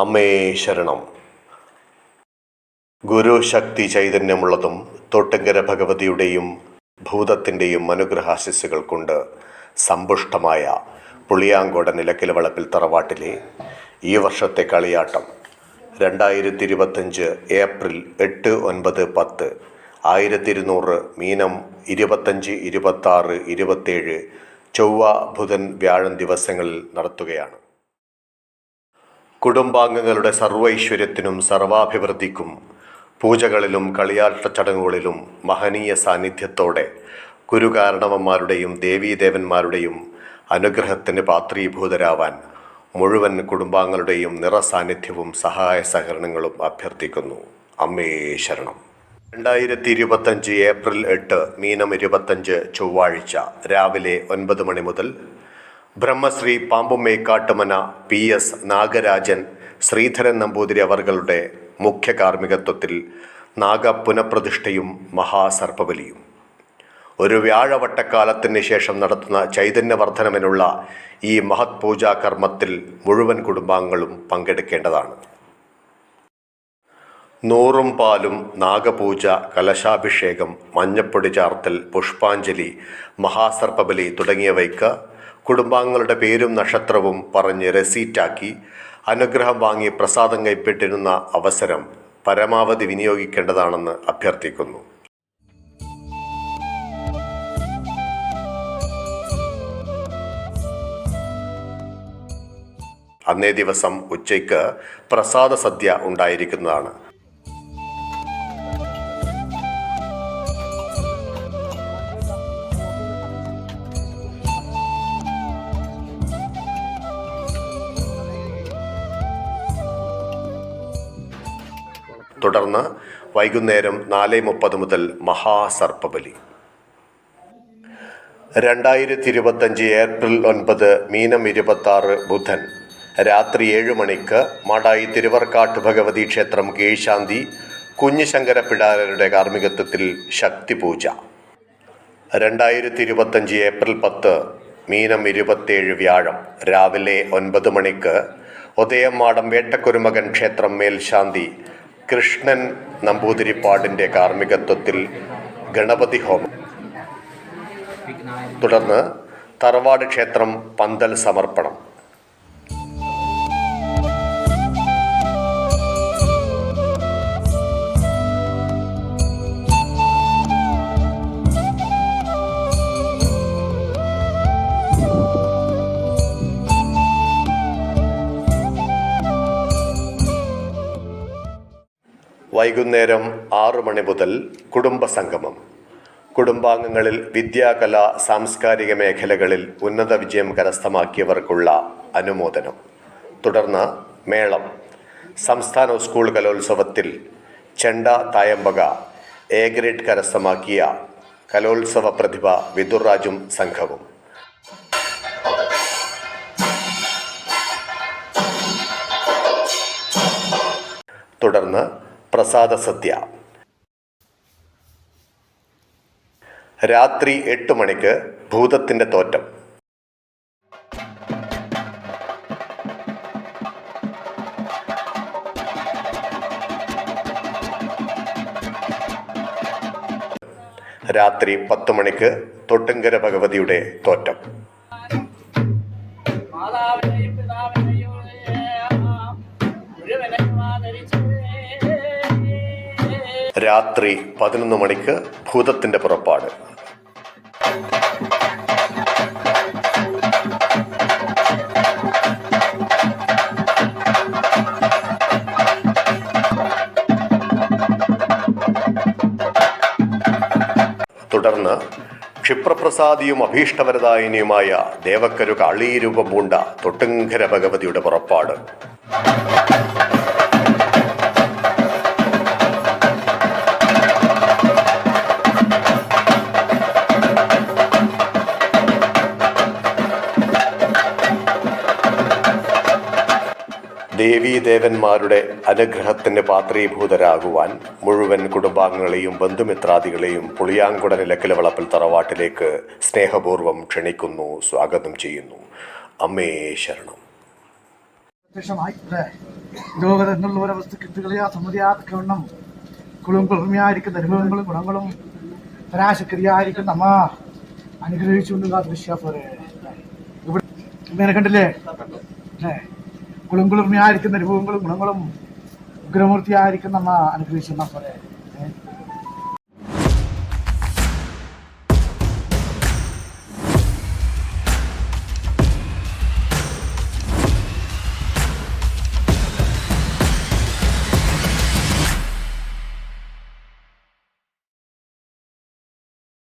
അമ്മേ ശരണം. ഗുരു ശക്തി ചൈതന്യമുള്ളതും തോട്ടുങ്കര ഭഗവതിയുടെയും ഭൂതത്തിന്റെയും അനുഗ്രഹാശിസ്സുകൾ കൊണ്ട് സമ്പുഷ്ടമായ പുളിയാങ്കോട നിലക്കൽ വളപ്പിൽ തറവാട്ടിലെ ഈ വർഷത്തെ കളിയാട്ടം രണ്ടായിരത്തി ഇരുപത്തഞ്ച് ഏപ്രിൽ എട്ട് ഒൻപത് പത്ത് ആയിരത്തി ഇരുന്നൂറ് മീനം ഇരുപത്തഞ്ച് ഇരുപത്താറ് ഇരുപത്തേഴ് ചൊവ്വ ബുധൻ വ്യാഴം ദിവസങ്ങളിൽ നടത്തുകയാണ്. കുടുംബാംഗങ്ങളുടെ സർവൈശ്വര്യത്തിനും സർവാഭിവൃദ്ധിക്കും പൂജകളിലും കളിയാട്ട ചടങ്ങുകളിലും മഹനീയ സാന്നിധ്യത്തോടെ ഗുരുകാരണവന്മാരുടെയും ദേവീദേവന്മാരുടെയും അനുഗ്രഹത്തിന് പാത്രീഭൂതരാവാൻ മുഴുവൻ കുടുംബാംഗങ്ങളുടെയും നിറസാന്നിധ്യവും സഹായ സഹകരണങ്ങളും അഭ്യർത്ഥിക്കുന്നു. അമ്മേ ശരണം. രണ്ടായിരത്തി ഇരുപത്തഞ്ച് ഏപ്രിൽ എട്ട് മീനം ഇരുപത്തഞ്ച് ചൊവ്വാഴ്ച രാവിലെ ഒൻപത് മണി മുതൽ ബ്രഹ്മശ്രീ പാമ്പുമ്മേ കാട്ടുമന പി എസ് നാഗരാജൻ ശ്രീധരൻ നമ്പൂതിരി അവർകളുടെ മുഖ്യ കാർമ്മികത്വത്തിൽ നാഗപുനഃപ്രതിഷ്ഠയും മഹാസർപ്പബലിയും. ഒരു വ്യാഴവട്ടക്കാലത്തിന് ശേഷം നടത്തുന്ന ചൈതന്യവർദ്ധനവിനുള്ള ഈ മഹത് പൂജാകർമ്മത്തിൽ മുഴുവൻ കുടുംബാംഗങ്ങളും പങ്കെടുക്കേണ്ടതാണ്. നൂറും പാലും നാഗപൂജ കലശാഭിഷേകം മഞ്ഞപ്പൊടി ചാർത്തൽ പുഷ്പാഞ്ജലി മഹാസർപ്പബലി തുടങ്ങിയവയ്ക്ക് കുടുംബാംഗങ്ങളുടെ പേരും നക്ഷത്രവും പറഞ്ഞ് റെസീറ്റാക്കി അനുഗ്രഹം വാങ്ങി പ്രസാദം കൈപ്പെട്ടിരുന്ന അവസരം പരമാവധി വിനിയോഗിക്കേണ്ടതാണെന്ന് അഭ്യർത്ഥിക്കുന്നു. അന്നേ ദിവസം ഉച്ചയ്ക്ക് പ്രസാദ സദ്യ ഉണ്ടായിരിക്കുന്നതാണ്. തുടർന്ന് വൈകുന്നേരം നാല് മുപ്പത് മുതൽ മഹാസർപ്പബലി. രണ്ടായിരത്തി ഇരുപത്തഞ്ച് ഏപ്രിൽ ഒൻപത് മീനം ഇരുപത്താറ് ബുധൻ രാത്രി ഏഴ് മണിക്ക് മാടായി തിരുവർക്കാട്ട് ഭഗവതി ക്ഷേത്രം കീഴ്ശാന്തി കുഞ്ഞിശങ്കര പിടാരരുടെ കാർമ്മികത്വത്തിൽ ശക്തിപൂജ. രണ്ടായിരത്തി ഇരുപത്തഞ്ച് ഏപ്രിൽ പത്ത് മീനം ഇരുപത്തേഴ് വ്യാഴം രാവിലെ ഒൻപത് മണിക്ക് ഉദയമാടം വേട്ടക്കുരുമകൻ ക്ഷേത്രം മേൽശാന്തി കൃഷ്ണൻ നമ്പൂതിരിപ്പാടിന്റെ കാർമ്മികത്വത്തിൽ ഗണപതി ഹോമം. തുടർന്ന് തറവാട് ക്ഷേത്രം പന്തൽ സമർപ്പണം. വൈകുന്നേരം ആറു മണി മുതൽ കുടുംബസംഗമം കുടുംബാംഗങ്ങളിൽ വിദ്യാകല സാംസ്കാരിക മേഖലകളിൽ ഉന്നത വിജയം കരസ്ഥമാക്കിയവർക്കുള്ള അനുമോദനം. തുടർന്ന് മേളം. സംസ്ഥാന സ്കൂൾ കലോത്സവത്തിൽ ചെണ്ട തായമ്പക എ ഗ്രേഡ് കരസ്ഥമാക്കിയ കലോത്സവ പ്രതിഭ വിദുർരാജും സംഘവും. തുടർന്ന് പ്രസാദ സദ്യ. രാത്രി എട്ട് മണിക്ക് ഭൂതത്തിന്റെ തോറ്റം. രാത്രി പത്ത് മണിക്ക് തൊട്ടുങ്കര ഭഗവതിയുടെ തോറ്റം. രാത്രി പതിനൊന്ന് മണിക്ക് ഭൂതത്തിന്റെ പുറപ്പാട്. തുടർന്ന് ക്ഷിപ്രപ്രസാദിയും അഭീഷ്ടവരദായിനിയുമായ ദേവക്കരു കാളീരൂപം പൂണ്ട തൊട്ടുങ്കര ഭഗവതിയുടെ പുറപ്പാട്. ദേവീദേവന്മാരുടെ അനുഗ്രഹത്തിന് പാത്രീഭൂതരാകുവാൻ മുഴുവൻ കുടുംബാംഗങ്ങളെയും ബന്ധുമിത്രാദികളെയും പുളിയാങ്കുട നിലക്കിലെ വളപ്പിൽ തറവാട്ടിലേക്ക് സ്നേഹപൂർവം ക്ഷണിക്കുന്നു സ്വാഗതം ചെയ്യുന്നു. അമ്മേ ശരണം. വിശേഷമായി അല്ലേ ലോകത എന്നുള്ള ഓരോ വസ്തുക്കളെയാ സമ്മതിയാത്തവണ്ണം കുളും കുളിർമയായിരിക്കുന്ന അനുഭവങ്ങളും ഗുണങ്ങളും പരാശക്രിയായിരിക്കുന്ന അമ്മ അനുഗ്രഹിച്ചുകൊണ്ട് ദൃശ്യ ഇവിടെ ഇങ്ങനെ കണ്ടില്ലേ? അല്ലേ? കുളും രൂപങ്ങളും ഗുണങ്ങളും ഉഗ്രമൂർത്തിയായിരിക്കുന്ന അമ്മ അനുഗ്രഹിച്ചെന്ന പോലെ